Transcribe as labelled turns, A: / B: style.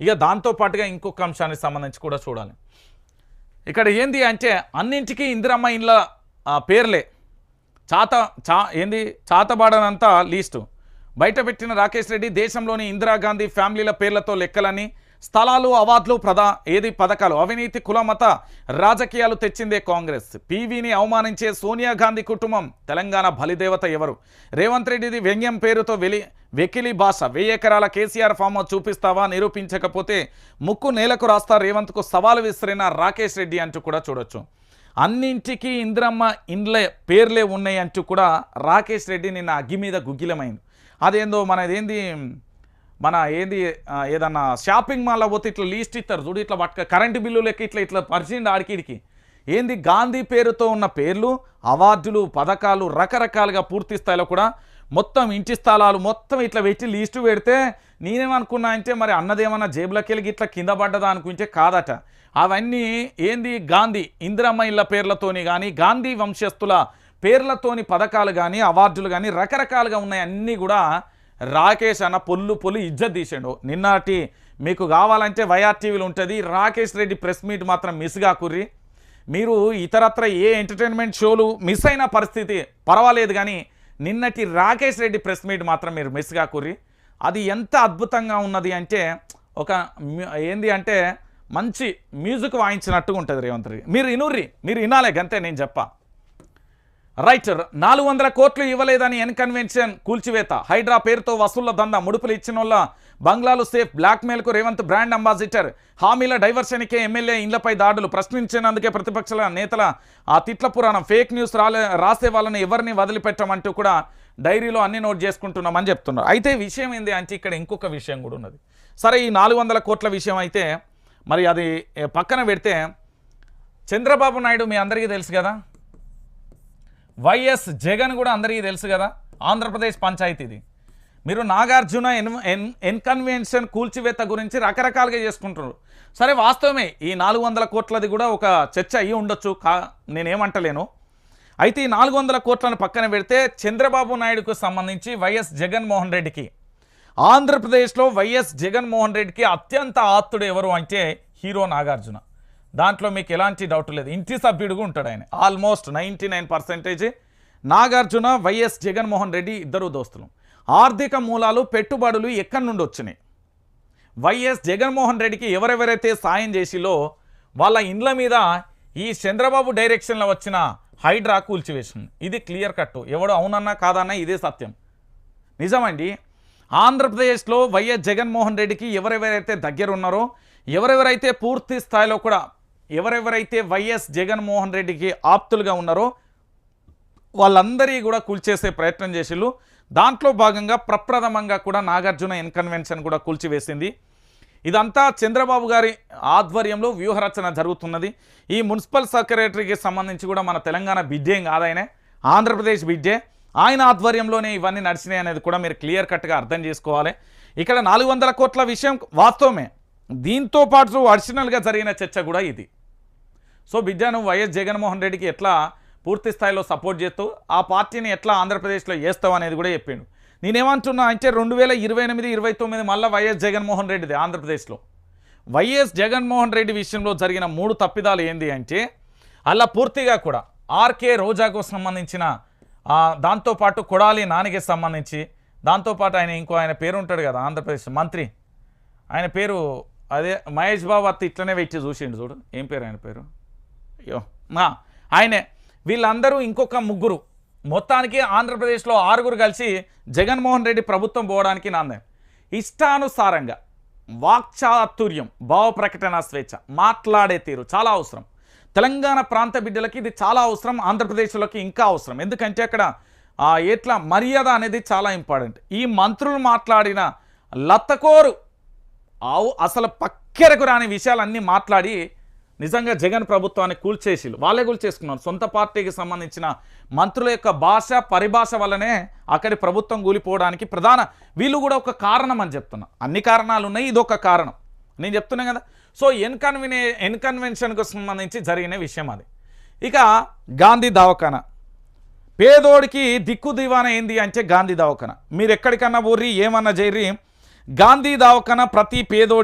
A: ఇక దాంతో పాటుగా ఇంకొక అంశానికి సంబంధించి కూడా చూడాలి. ఇక్కడ ఏంది అంటే అన్నింటికీ ఇందిరమ్మ ఇండ్ల పేర్లే. చాత చా ఏంది? చాతబాడనంతా లీస్టు. బయట పెట్టిన రాకేష్ రెడ్డి దేశంలోని ఇందిరాగాంధీ ఫ్యామిలీల పేర్లతో లెక్కలని స్థలాలు అవార్డులు ప్రధా ఏది పథకాలు? అవినీతి కులమత రాజకీయాలు తెచ్చిందే కాంగ్రెస్. పీవీని అవమానించే సోనియా గాంధీ కుటుంబం. తెలంగాణ బలిదేవత ఎవరు? రేవంత్ రెడ్డిది వ్యంగ్యం పేరుతో వెలి వెకిలి భాష. వెయ్యి ఎకరాల కేసీఆర్ ఫామ్ చూపిస్తావా? నిరూపించకపోతే ముక్కు నేలకు రాస్తా రేవంత్కు సవాలు విసిరిన రాకేష్ రెడ్డి అంటూ కూడా చూడొచ్చు. అన్నింటికీ ఇంద్రమ్మ ఇండ్లే పేర్లే ఉన్నాయి అంటూ కూడా రాకేష్ రెడ్డి నిన్న అగ్గి మీద గుగ్గిలమైంది. అదేందో మనదేంది? మన ఏంది ఏదన్నా షాపింగ్ మాల్లో పోతే ఇట్లా లీస్ట్ ఇస్తారు చూడు ఇట్లా పట్టుక కరెంటు బిల్లు లెక్క ఇట్లా ఇట్లా పరిచిండి ఆడికిడికి. ఏంది గాంధీ పేరుతో ఉన్న పేర్లు అవార్డులు పథకాలు రకరకాలుగా పూర్తి స్థాయిలో కూడా మొత్తం ఇంటి స్థలాలు మొత్తం ఇట్లా పెట్టి లీస్టు పెడితే నేనేమనుకున్నా అంటే మరి అన్నదేమన్నా జేబులోకి వెళ్ళి ఇట్లా కింద పడ్డదా అనుకుంటే కాదట. అవన్నీ ఏంది గాంధీ ఇందిరమ్మ ఇళ్ళ పేర్లతోని కానీ గాంధీ వంశస్థుల పేర్లతోని పథకాలు కానీ అవార్డులు కానీ రకరకాలుగా ఉన్నాయి. అన్నీ కూడా రాకేష్ అన్న పొల్లు పొల్లు ఇజ్జత్ తీసాడు. నిన్నటి మీకు కావాలంటే వైఆర్ టీవీలో ఉంటుంది. రాకేష్ రెడ్డి ప్రెస్ మీట్ మాత్రం మిస్ కాకుర్రి. మీరు ఇతరత్ర ఏ ఎంటర్టైన్మెంట్ షోలు మిస్ అయిన పరిస్థితి పర్వాలేదు కానీ నిన్నటి రాకేష్ రెడ్డి ప్రెస్ మీట్ మాత్రం మీరు మిస్ కాకుర్రి. అది ఎంత అద్భుతంగా ఉన్నది అంటే ఒక ఏంది అంటే మంచి మ్యూజిక్ వాయించినట్టుగా ఉంటుంది రేవంత్ రెడ్డి. మీరు ఇనుర్రి మీరు వినాలే గంతే నేను చెప్పా. రైట్ నాలుగు వందల కోట్లు ఇవ్వలేదని ఎన్ కన్వెన్షన్ కూల్చివేత. హైడ్రా పేరుతో వసూళ్ళ దందా ముడుపులు ఇచ్చిన వాళ్ళ బంగ్లాలు సేఫ్ బ్లాక్మెయిల్కు రేవంత్ బ్రాండ్ అంబాసిడర్. హామీల డైవర్షన్కే ఎమ్మెల్యే ఇండ్లపై దాడులు ప్రశ్నించినందుకే ప్రతిపక్షాల నేతల ఆ తిట్ల పురాణం ఫేక్ న్యూస్ రాలే రాసే వాళ్ళని ఎవరిని వదిలిపెట్టమంటూ కూడా డైరీలో అన్ని నోట్ చేసుకుంటున్నామని చెప్తున్నారు. అయితే విషయం ఏంది అంటే ఇక్కడ ఇంకొక విషయం కూడా ఉన్నది. సరే ఈ నాలుగు వందల కోట్ల విషయం అయితే మరి అది పక్కన పెడితే చంద్రబాబు నాయుడు మీ అందరికీ తెలుసు కదా? వైఎస్ జగన్ కూడా అందరికీ తెలుసు కదా. ఆంధ్రప్రదేశ్ పంచాయతీది. మీరు నాగార్జున ఎన్ ఎన్ ఎన్కన్వెన్షన్ కూల్చివేత గురించి రకరకాలుగా చేసుకుంటున్నారు. సరే వాస్తవమే ఈ నాలుగు వందల కోట్లది కూడా ఒక చర్చ అయ్యి ఉండొచ్చు. కా నేనేమంటలేను. అయితే ఈ నాలుగు వందల కోట్లను పక్కన పెడితే చంద్రబాబు నాయుడుకు సంబంధించి వైఎస్ జగన్మోహన్ రెడ్డికి ఆంధ్రప్రదేశ్లో వైఎస్ జగన్మోహన్ రెడ్డికి అత్యంత ఆత్తుడు ఎవరు అంటే హీరో నాగార్జున. దాంట్లో మీకు ఎలాంటి డౌట్ లేదు. ఇంటి సభ్యుడుగా ఉంటాడు ఆయన. Almost ninety nine percentage Nagarjuna YS Jaganmohan Reddy ఇద్దరు దోస్తులు. ఆర్థిక మూలాలు పెట్టుబడులు ఎక్కడి నుండి వచ్చినాయి? వైఎస్ జగన్మోహన్ రెడ్డికి ఎవరెవరైతే సాయం చేసిలో వాళ్ళ ఇండ్ల మీద ఈ చంద్రబాబు డైరెక్షన్లో వచ్చిన హైడ్రా కూల్చివేసింది. ఇది క్లియర్ కట్ ఎవడు అవునన్నా కాదన్నా ఇదే సత్యం. నిజమండి. ఆంధ్రప్రదేశ్లో వైఎస్ జగన్మోహన్ రెడ్డికి ఎవరెవరైతే దగ్గర ఉన్నారో ఎవరెవరైతే పూర్తి స్థాయిలో కూడా ఎవరెవరైతే వైఎస్ జగన్మోహన్ రెడ్డికి ఆప్తులుగా ఉన్నారో వాళ్ళందరి కూడా కూల్చేసే ప్రయత్నం చేసిళ్ళు. దాంట్లో భాగంగా ప్రప్రథమంగా కూడా నాగార్జున ఇన్కన్వెన్షన్ కూడా కూల్చివేసింది. ఇదంతా చంద్రబాబు గారి ఆధ్వర్యంలో వ్యూహరచన జరుగుతున్నది. ఈ మున్సిపల్ సెక్రటరీకి సంబంధించి కూడా మన తెలంగాణ బిడ్డేం కాదాయనే ఆంధ్రప్రదేశ్ బిడ్డే. ఆయన ఆధ్వర్యంలోనే ఇవన్నీ నడిచినాయి అనేది కూడా మీరు క్లియర్ కట్గా అర్థం చేసుకోవాలి. ఇక్కడ నాలుగు వందల కోట్ల విషయం వాస్తవమే. దీంతో పాటు అడిషనల్గా జరిగిన చర్చ కూడా ఇది. సో బిడ్డ నువ్వు వైఎస్ జగన్మోహన్ రెడ్డికి ఎట్లా పూర్తి స్థాయిలో సపోర్ట్ చేస్తూ ఆ పార్టీని ఎట్లా ఆంధ్రప్రదేశ్లో వేస్తావు అనేది కూడా చెప్పిండు. నేనేమంటున్నా అంటే రెండు వేల ఇరవై ఎనిమిది ఇరవై తొమ్మిది మళ్ళీ వైఎస్ జగన్మోహన్ రెడ్డిది ఆంధ్రప్రదేశ్లో. వైఎస్ జగన్మోహన్ రెడ్డి విషయంలో జరిగిన మూడు తప్పిదాలు ఏంది అంటే అలా పూర్తిగా కూడా ఆర్కే రోజాకు సంబంధించిన దాంతోపాటు కొడాలి నానికి సంబంధించి దాంతోపాటు ఆయన ఇంకో ఆయన పేరు ఉంటాడు కదా ఆంధ్రప్రదేశ్ మంత్రి ఆయన పేరు అదే మహేష్ బాబు అత్త ఇట్లనే వెచ్చి చూసిండు చూడు. ఏం పేరు ఆయన పేరు? అయ్యో. మా ఆయనే. వీళ్ళందరూ ఇంకొక ముగ్గురు. మొత్తానికి ఆంధ్రప్రదేశ్లో ఆరుగురు కలిసి జగన్మోహన్ రెడ్డి ప్రభుత్వం పోవడానికి నాందే. ఇష్టానుసారంగా వాక్చాతుర్యం భావ ప్రకటన స్వేచ్ఛ మాట్లాడే తీరు చాలా అవసరం. తెలంగాణ ప్రాంత బిడ్డలకి ఇది చాలా అవసరం ఆంధ్రప్రదేశ్లోకి ఇంకా అవసరం. ఎందుకంటే అక్కడ ఎట్లా మర్యాద అనేది చాలా ఇంపార్టెంట్. ఈ మంత్రులు మాట్లాడిన లత్తకోరు ఆవు అసలు పక్కెరకు రాని విషయాలన్నీ మాట్లాడి నిజంగా జగన్ ప్రభుత్వాన్ని కూల్చేసిలు వాళ్ళే కూల్చేసుకున్నారు. సొంత పార్టీకి సంబంధించిన మంత్రుల యొక్క భాష పరిభాష వల్లనే అక్కడి ప్రభుత్వం కూలిపోవడానికి ప్రధాన వీళ్ళు కూడా ఒక కారణం అని చెప్తున్నా. అన్ని కారణాలు ఉన్నాయి ఇదొక కారణం. నేను చెప్తున్నా కదా. సో ఎన్కన్వినే ఎన్కన్వెన్షన్కు సంబంధించి జరిగిన విషయం అది. ఇక గాంధీ దవాఖానా. పేదోడికి దిక్కు దివాన ఏంది అంటే గాంధీ దవాఖానా. మీరు ఎక్కడికన్నా ఊర్రి ఏమన్నా చేయరి గాంధీ దవాఖానా ప్రతి పేదోడి